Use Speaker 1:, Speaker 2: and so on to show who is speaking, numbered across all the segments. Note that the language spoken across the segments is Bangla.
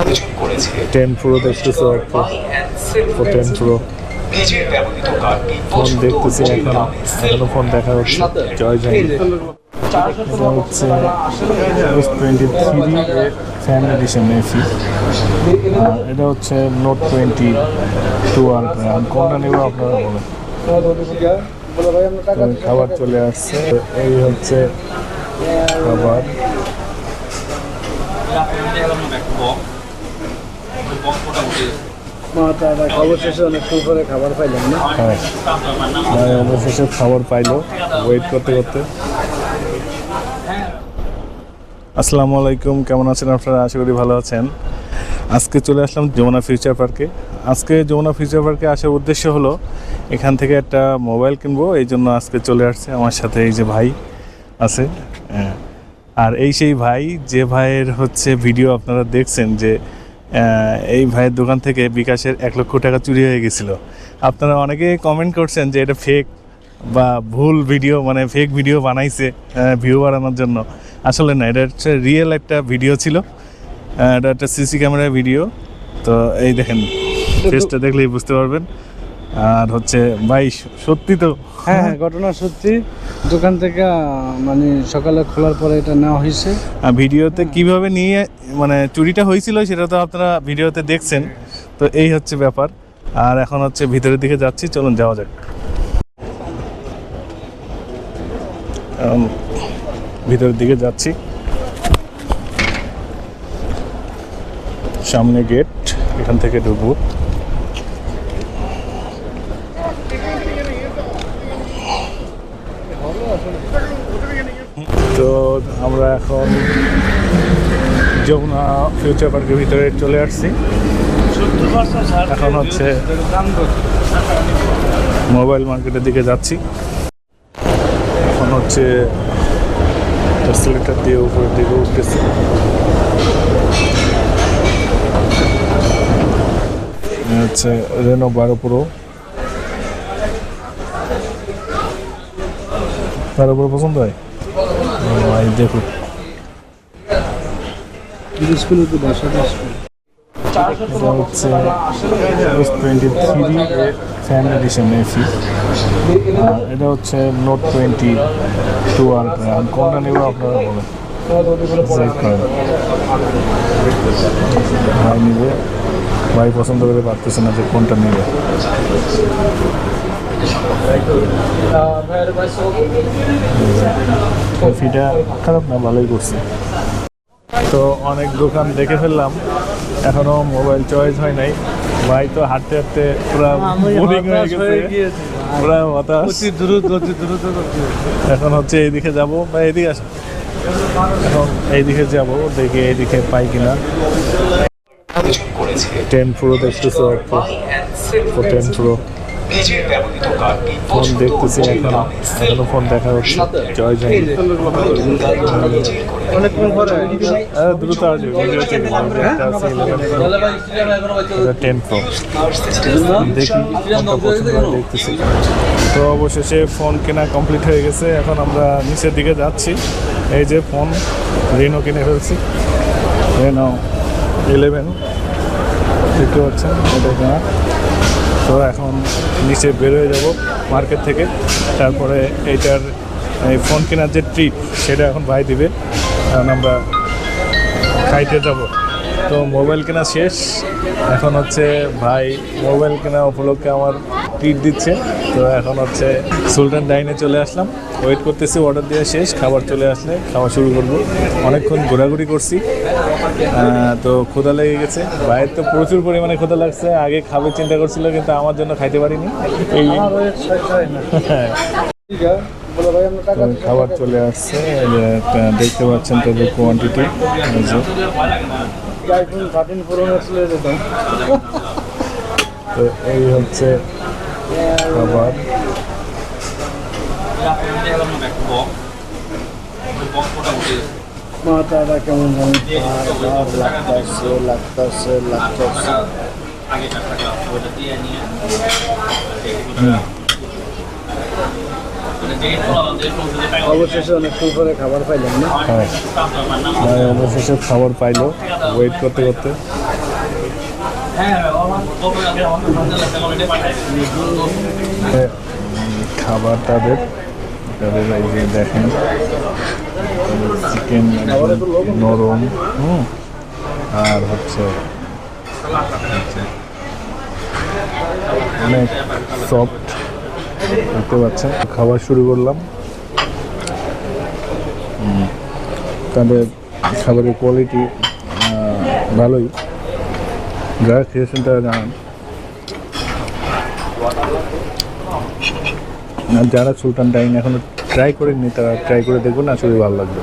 Speaker 1: আয়োজন করেছে
Speaker 2: টেন প্রো দেখতেছি একটু? টেন প্রো
Speaker 1: নিজের ব্যবহৃত কার্ডটি
Speaker 2: ফোন দেখতেছি
Speaker 1: এখনও।
Speaker 2: এখনও ফোন দেখা হচ্ছে। জয় জয়। এটা হচ্ছে S twenty three fan edition এফি এটা হচ্ছে নোট টোয়েন্টি টু আলট্রা আমি কোনটা নেব চলে আসছে। এই হচ্ছে খাবার।
Speaker 3: অবশেষে অনেকক্ষণ পরে খাবার পাইলাম না?
Speaker 2: হ্যাঁ। ভাই অবশেষে খবর পাইলো ওয়েট করতে করতে। আসসালামু আলাইকুম কেমন আছেন আপনারা? আশা করি ভালো আছেন। আজকে চলে আসলাম যমুনা ফিউচার পার্কে। আজকে যমুনা ফিউচার পার্কে আসার উদ্দেশ্য হলো এখান থেকে একটা মোবাইল কিনবো এই জন্য আজকে চলে আসছে আমার সাথে এই যে ভাই আছে। হ্যাঁ। আর এই সেই ভাই যে ভাইয়ের হচ্ছে ভিডিও আপনারা দেখছেন যে এই ভাইয়ের দোকান থেকে বিকাশের এক লক্ষ টাকা চুরি হয়ে গেছিল। আপনারা অনেকে কমেন্ট করছেন যে এটা ফেক বা ভুল ভিডিও মানে ফেক ভিডিও বানাইছে ভিউ বাড়ানোর জন্য। আসলে না এটা হচ্ছে রিয়েল একটা ভিডিও ছিল। এটা একটা সিসি ক্যামেরার ভিডিও তো এই দেখেন ফেসটা দেখলেই বুঝতে পারবেন। আর হচ্ছে ভাই সত্যি তো।
Speaker 3: হ্যাঁ হ্যাঁ ঘটনা সত্যি। দোকান থেকে মানে সকালে খোলার পরে এটা নেওয়া হয়েছে।
Speaker 2: আর ভিডিওতে কীভাবে নিয়ে মানে চুরিটা হয়েছিল, সেটা তো আপনারা ভিডিওতে দেখছেন। তো এই হচ্ছে ব্যাপার। আর এখন হচ্ছে ভিতরের দিকে যাচ্ছি, চলুন যাওয়া যাক। ভিতরের দিকে যাচ্ছি। সামনে গেট, এখান থেকে ঢুকবো। তো আমরা এখন যমুনা ফিউচার পার্কের ভিতরে চলে আসছি। এখন হচ্ছে মোবাইল মার্কেটের দিকে যাচ্ছি। এখন হচ্ছে এক্সেলেটার দিয়ে উপরের দিকে উঠতেছি। হচ্ছে রেনো বারো প্রো বারো প্রো পছন্দ হয়? ও
Speaker 3: তো
Speaker 2: এটা হচ্ছে S twenty three fan edition এফি আর এটা হচ্ছে নোট টোয়েন্টি টু আলট্রা আমি কোনটা নেব আপনারা বলেন। ভাই নিবে। ভাই পছন্দ করে পারতেছে না যে কোনটা নেবে। কফিটা খারাপ না ভালোই করছে। তো অনেক দোকান দেখে ফেললাম। এখনও মোবাইল চয়েস হয় নাই। ভাই তো হাঁটতে হাঁটতে পুরো বোরিং হয়ে গেছে। পুরো হতাশ।
Speaker 3: অতি দ্রুত অতি দ্রুত
Speaker 2: এখন হচ্ছে এইদিকে যাব। বা এদিকে আসো। এখন এইদিকে যাব দেখি এইদিকে পাই কিনা। টেন প্রো দেখতেছি
Speaker 1: অ্যান্ড
Speaker 2: টেন প্রো ফোন দেখতেছি
Speaker 1: এখনও
Speaker 2: এখনও ফোন দেখা হচ্ছে জয় জয়
Speaker 3: অনেকক্ষণ পরে
Speaker 2: দ্রুত টেন প্রো দেখি দেখতেছি তো অবশেষে ফোন কেনা কমপ্লিট হয়ে গেছে এখন আমরা নিচের দিকে যাচ্ছি এই যে ফোন রেনো কিনে ফেলছি রেনো ইলেভেন দেখতে পাচ্ছেন এটা তো এখন নিচে বের হয়ে যাব মার্কেট থেকে। তারপরে এইটার এই ফোন কেনার যে ট্রিপ সেটা এখন ভাই দিবে। কারণ আমরা খাইতে যাব। তো মোবাইল কেনা শেষ। এখন হচ্ছে ভাই মোবাইল কেনা উপলক্ষে আমার ট্রিট দিচ্ছে। তো এখন হচ্ছে সুলতান ডাইনে চলে আসলাম। ওয়েট করতেছি অর্ডার দেওয়া শেষ, খাবার চলে আসলে খাওয়া শুরু করব। অনেকক্ষণ ঘোরাঘুরি করছি। তো ক্ষুধা লেগে গেছে। বাইরে তো প্রচুর পরিমাণে ক্ষুধা লাগছে। আগে খাবে চিন্তা করছিল, কিন্তু আমার জন্য খাইতে পারিনি। এই খাবার চলে আসছে। দেখতে পাচ্ছেন তাদের কোয়ান্টিটি তো এই হচ্ছে খাবার
Speaker 3: মাথাটা কেমন লাগতাছে লাগতাছে লাগতাছে অবশেষে অনেকক্ষণ পরে খাবার পাইলাম না।
Speaker 2: হ্যাঁ। অবশেষে খবর পাইলো। ওয়েট করতে করতে। খাবার তাদের তাদের দেখেন। চিকেন নরম, হুম, আর হচ্ছে অনেক সফট দেখতে পাচ্ছেন খাবার শুরু করলাম। তাদের খাবারের কোয়ালিটি ভালোই। যারা খেয়েছেন তারা জানান আর যারা সুলতান ডাইন এখনও ট্রাই করেননি তারা ট্রাই করে দেখবেন আসলে ভালো লাগবে।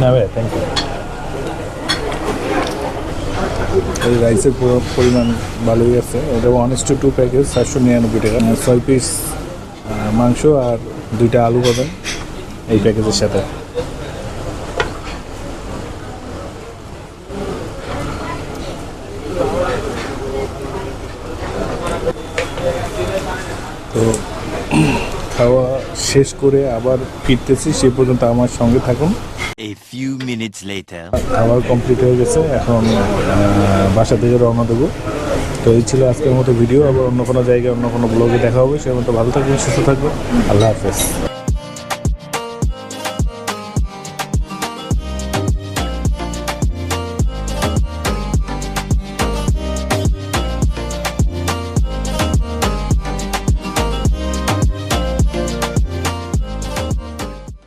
Speaker 2: না ভাই থ্যাংক ইউ এই রাইসের পুরো পরিমাণ ভালোই আছে। এটা one is two two package চারশো নিরানব্বই টাকা। ছয় পিস মাংস আর দুইটা আলু পাবেন এই প্যাকেজের সাথে। তো খাওয়া শেষ করে আবার ফিরতেছি সে পর্যন্ত আমার সঙ্গে থাকুন. খাবার কমপ্লিট হয়ে গেছে এখন বাসা থেকে রওনা দেবো। তো এই ছিল আজকের মতো ভিডিও আবার অন্য কোনো জায়গায়, অন্য কোনো ব্লগে দেখা হবে। সে মতো ভালো থাকবেন, সুস্থ থাকবেন। আল্লাহ হাফেজ।